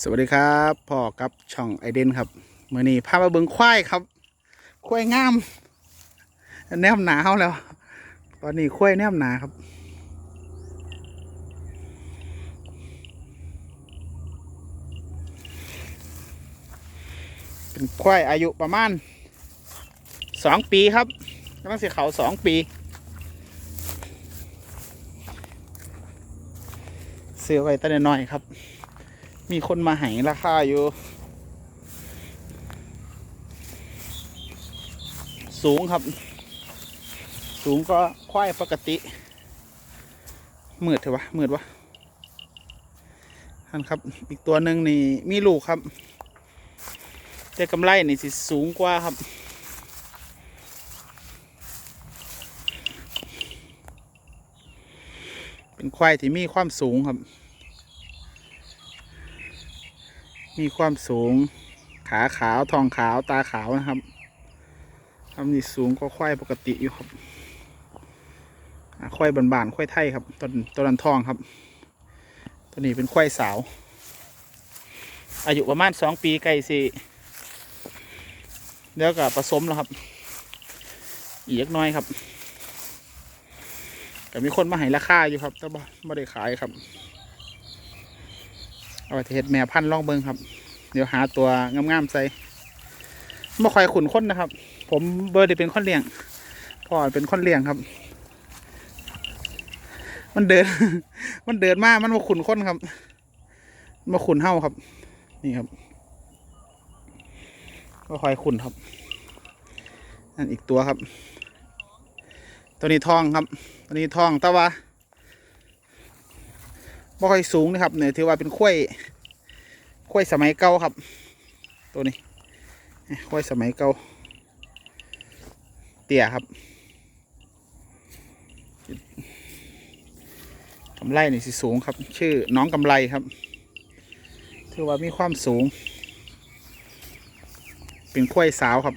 สวัสดีครับพ่อกับช่องไอเดนครับเมื่อนี้พามาเบิ่งควายครับควายงาม แนมหนาเขาแล้ว ตอนนี้ควายแนมหนาครับ เป็นควายอายุประมาณสองปีครับกำลังเสียเขาสองปี เสื้อไว้ตั้งน้อยครับ มีคนมาหายราคาอยู่ สูงครับ สูงก็ควายปกติมืดเถอะวะมืดวะท่านครับ อีกตัวหนึ่งนี่มีลูกครับ แต่กำไรนี่สิสูงกว่าครับเป็นควายที่มีความสูงครับ มีความสูง ขาขาวทองขาวตาขาวนะครับทำนี่สูงก็ควายปกติอยู่ครับอ่าควายบานๆควายไทยครับต้นต้นนันทองครับ ตัวนี้เป็นควายสาว อายุประมาณสองปีไก่สิแล้วก็ผสมแล้วครับ อีกเล็กน้อยครับแต่มีคนมาให้ราคาอยู่ครับ แต่ไม่ได้ขายครับ เอาไปเทศแม่พันธุ์ลองเบิงครับ เดี๋ยวหาตัวงามๆใส่ไม่ค่อยขุนค้นนะครับ ผมเบอร์ด้เป็นคนเลี้ยงพ่อเป็นคนเลี้ยงครับ มันเดิน มันเดินมากมันมาขุนค้นครับ มาขุนเห่าครับ นี่ครับก็คอยขุนครับนั่นอีกตัวครับ ตัวนี้ทองครับ ตัวนี้ทองต่ว่า บ่ค่อยสูงนะครับเนี่ยถือว่าเป็นข้วยข้วยสมัยเก่าครับ ตัวนี้ข้วยสมัยเก่าเตี่ยครับกำไรนี่สิสูงครับ ชื่อน้องกำไรครับ ถือว่ามีความสูง เป็นข้วยสาวครับ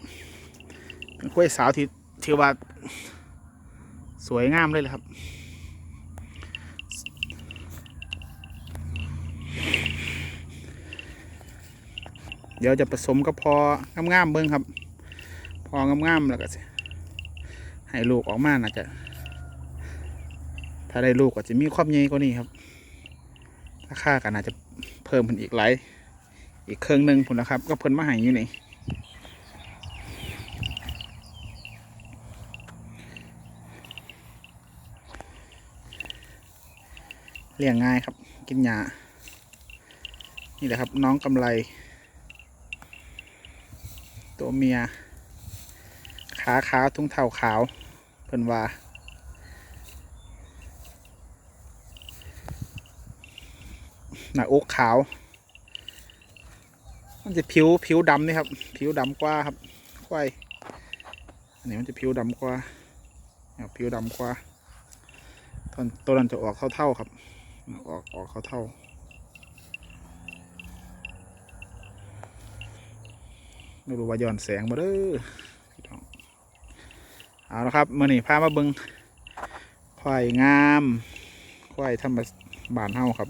เป็นข้วยสาวที่ถือว่าสวยงามเลยแหละครับ เดี๋ยวจะผสมกับพองามๆเบิ้งครับ พองามๆแล้วก็ให้ลูกออกมาน่าจะ ถ้าได้ลูกก็จะมีความใหญ่กว่านี้ครับราคาก็น่าจะเพิ่มขึ้นอีกหลายอีกเครื่องหนึ่งผลนะครับ ก็เพิ่นมาให้อยู่นี่เลี้ยงง่ายครับ กินหญ้านี่แหละครับน้องกำไร ตัวเมีย ขาขาวทุ่งเท้าขาวเพิ่นว่าหน้าอกขาว มันจะผิวผิวดำนี่ครับ ผิวดำกว่าครับควายอันนี้มันจะผิวดำกว่าผิวดำกว่าตอนตัวนั้นจะออกเท่าๆครับ ออกออกเขาเท่า ไม่รู้ว่าย้อนแสงมาเด้อพี่น้อเอาละครับมื่อนี้พามาเบิงควายงามควายธรรมบานเฮาครับ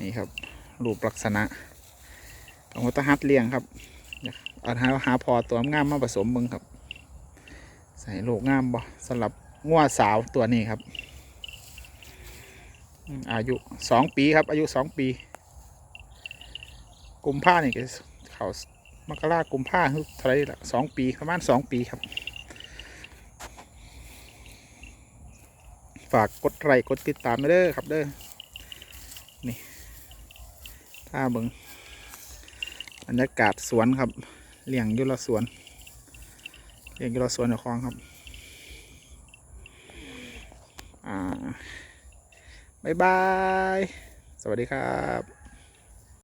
นี่ครับรูปลักษณะของวัตหัดเลี้ยงครับอยากเอาหาหาพอตัวงามมาผสมเบิงครับ ใส่ลูกงามบ่สำหรับงัวสาวตัวนี้ครับ อายุสองปีครับ อายุสองปี กุมภาเนี่ยก็เขา มกรากุมภาคือเท่าไรละสองปีประมาณสองปีครับ ฝากกดไลค์กดติดตามไปเด้อครับเด้อนี่ถ้าเบิงบรรยากาศสวนครับเลี้ยงยุลสวนเลี้ยงยุลสวนในคลองครับอ่าบ๊ายบาย สวัสดีครับ